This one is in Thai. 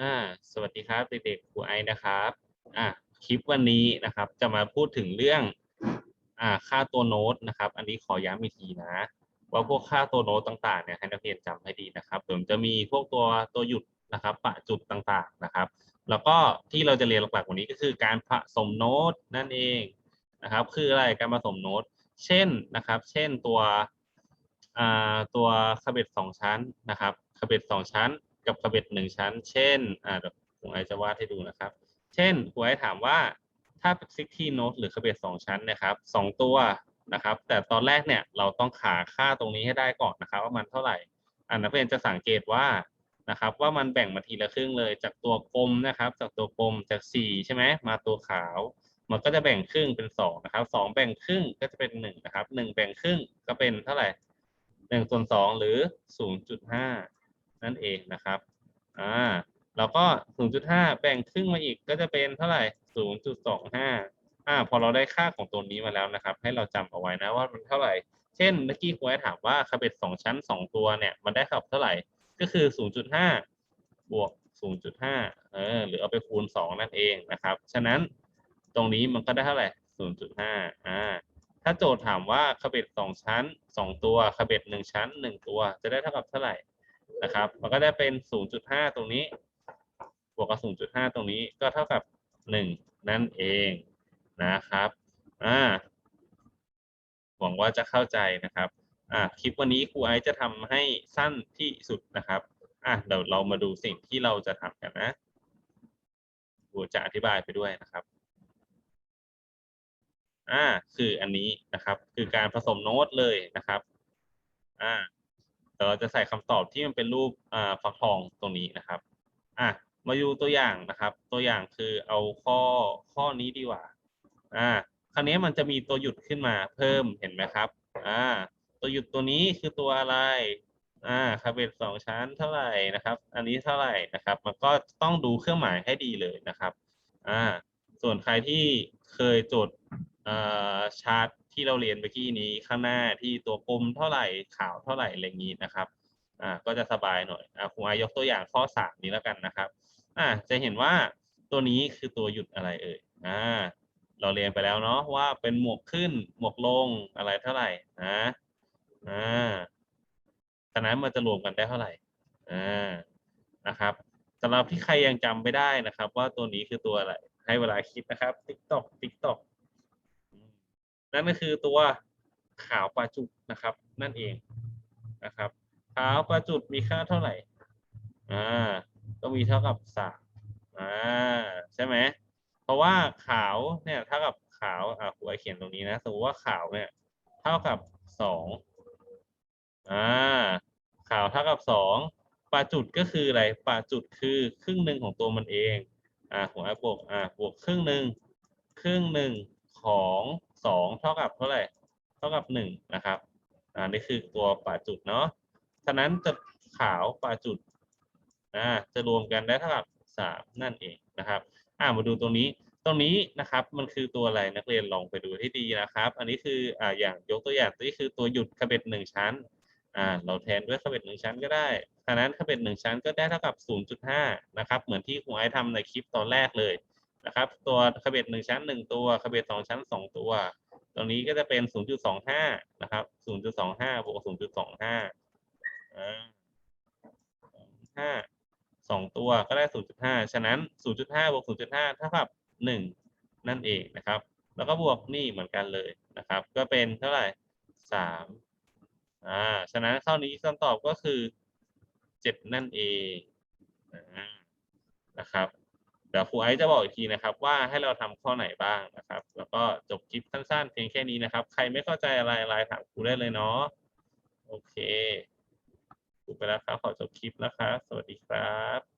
อ่าสวัสดีครับเด็กๆครูไอนะครับอ่าคลิปวันนี้นะครับ จะมาพูดถึงเรื่องอ่าค่าตัวโน้ตนะครับ อันนี้ขอย้ำอีกทีนะ ว่าพวกค่าตัวโน้ตต่างๆเนี่ยให้นักเรียนจำให้ดีนะครับเดี๋ยวมันจะมีพวกตัวตัวหยุดนะครับ ปะจุดต่างๆนะครับ แล้วก็ที่เราจะเรียนหลักๆวันนี้ก็คือการผสมโน้ตนั่นเองนะครับ คืออะไรการผสมโน้ต เช่นนะครับ เช่นตัวอ่าตัวคาเบ็ดสองชั้นนะครับคาเบ็ดสองชั้น กับคาเบ็ดหนึ่งชั้น เช่นอ่าเดี๋ยวครูไอซ์จะวาดให้ดูนะครับ เช่นครูไอซ์ถามว่าถ้าเป็นซิกที่โน้ตหรือคาเบ็ดสองชั้นนะครับสองตัวนะครับ แต่ตอนแรกเนี่ยเราต้องหาค่าตรงนี้ให้ได้ก่อนนะครับ ว่ามันเท่าไหร่อ่านักเรียนจะสังเกตว่านะครับ ว่ามันแบ่งมาทีละครึ่งเลย จากตัวกลมนะครับ จากตัวกลมจากสีใช่ไหมมาตัวขาวมันก็จะแบ่งครึ่งเป็นสองนะครับสองแบ่งครึ่งก็จะเป็นหนึ่งนะครับหนึ่งแบ่งครึ่งก็เป็นเท่าไหร่หนึ่งส่วนสองหรือศู นั่นเองนะครับอ่าแล้วก็ศูนจุดห้าแบ่งครึ่งมาอีกก็จะเป็นเท่าไหร่ศูนจุดสองห้าอ่าพอเราได้ค่าของตัวนี้มาแล้วนะครับ ให้เราจำเอาไว้นะว่ามันเท่าไหร่ เช่นเมื่อกี้ครูให้ถามว่าคาเบ็ดสองชั้นสองตัวเนี่ยมันได้ขับเท่าไหร่ก็คือศูนจุดห้าบวกศูนจุดห้าเออหรือเอาไปคูณสองนั่นเองนะครับ ฉะนั้นตรงนี้มันก็ได้เท่าไหร่ 0.5 อ่าถ้าโจทย์ถามว่าคาเบ็ดสองชั้นสองตัวคาเบ็ดหนึ่งชั้นหนึ่งตัวจะได้เท่ากับเท่าไหร่ นะครับ มันก็ได้เป็น 0.5 ตรงนี้ บวกกับ 0.5 ตรงนี้ก็เท่ากับ 1 นั่นเองนะครับอ่าหวังว่าจะเข้าใจนะครับอ่าคลิปวันนี้ครูไอซ์จะทำให้สั้นที่สุดนะครับอะเดี๋ยวเรามาดูสิ่งที่เราจะทำกันนะครูจะอธิบายไปด้วยนะครับอ่าคืออันนี้นะครับ คือการผสมโน้ตเลยนะครับอ่า เดี๋ยวเราจะใส่คำตอบที่มันเป็นรูปฟักทองตรงนี้นะครับอะมาดูตัวอย่างนะครับ ตัวอย่างคือเอาข้อข้อนี้ดีกว่าอ่าคราวนี้มันจะมีตัวหยุดขึ้นมาเพิ่มเห็นไหมครับอ่าตัวหยุดตัวนี้คือตัวอะไรอ่าคาเบ็ดสองชั้นเท่าไหร่นะครับ อันนี้เท่าไหร่นะครับ มันก็ต้องดูเครื่องหมายให้ดีเลยนะครับอ่าส่วนใครที่เคยจดอ่อชาร์ต ที่เราเรียนเมื่อกี้นี้ข้างหน้าที่ตัวกลมเท่าไหร่ขาวเท่าไหร่อะไรงนี้นะครับอ่าก็จะสบายหน่อยอ่าครูอายกตัวอย่างข้อสามนี้แล้วกันนะครับอ่าจะเห็นว่าตัวนี้คือตัวหยุดอะไรเอ่ยอ่าเราเรียนไปแล้วเนาะว่าเป็นหมวกขึ้นหมวกลงอะไรเท่าไหร่นะอ่าฉะนั้นมันจะรวมกันได้เท่าไหร่อ่านะครับสำหรับที่ใครยังจำไม่ได้นะครับ ว่าตัวนี้คือตัวอะไร ให้เวลาคิดนะครับติ๊กตอกติ๊กตอก นั่นก็คือตัวขาวปลาจุดนะครับ นั่นเองนะครับขาวปลาจุดมีค่าเท่าไหร่อ่าก็มีเท่ากับสามอ่าใช่ไหมเพราะว่าขาวเนี่ยเท่ากับขาวอ่าหัวเขียนตรงนี้นะสมมติว่าขาวเนี่ยเท่ากับสองอ่าขาวเท่ากับสองปลาจุดก็คืออะไรปลาจุดคือครึ่งหนึ่งของตัวมันเองอ่าหัวบวกอ่าบวกครึ่งหนึ่งครึ่งหนึ่งของ สองเท่ากับเท่าไหร่เท่ากับหนึ่งนะครับอ่านี่คือตัวปลาจุดเนาะฉะนั้นจะขาวปลาจุดอ่าจะรวมกันได้เท่ากับสามนั่นเองนะครับอ่ามาดูตรงนี้ตรงนี้นะครับมันคือตัวอะไรนักเรียนลองไปดูให้ดีนะครับ อันนี้คืออ่าอย่างยกตัวอย่างนี้คือตัวหยุดคาเบ็ดหนึ่งชั้นอ่าเราแทนด้วยคาเบ็ดหนึ่งชั้นก็ได้ฉะนั้นคาเบ็ดหนึ่งชั้นก็ได้เท่ากับ 0.5 นะครับเหมือนที่ครูไอซ์ทำในคลิปตอนแรกเลย นะครับ ตัวคาเบ็ดหนึ่งชั้นหนึ่งตัวคาเบ็ดสองชั้นสองตัว ตรงนี้ก็จะเป็น0.25นะครับ0.25บวก0.25อ่า5สองตัวก็ได้0.5ฉะนั้น0.5บวก0.5เท่ากับ1นั่นเองนะครับ แล้วก็บวกนี่เหมือนกันเลยนะครับ ก็เป็นเท่าไหร่3อ่าฉะนั้นข้อนี้คำตอบก็คือเจ็ดนั่นเองนะครับ ดี๋ยวครูไอซ์จะบอกอีกทีนะครับ ว่าให้เราทำข้อไหนบ้างนะครับ แล้วก็จบคลิปสั้นๆ เพียงแค่นี้นะครับ ใครไม่เข้าใจอะไรไลน์ถามครูได้เลยเนาะโอเคครูไปแล้วครับขอจบคลิปแล้วครับสวัสดีครับ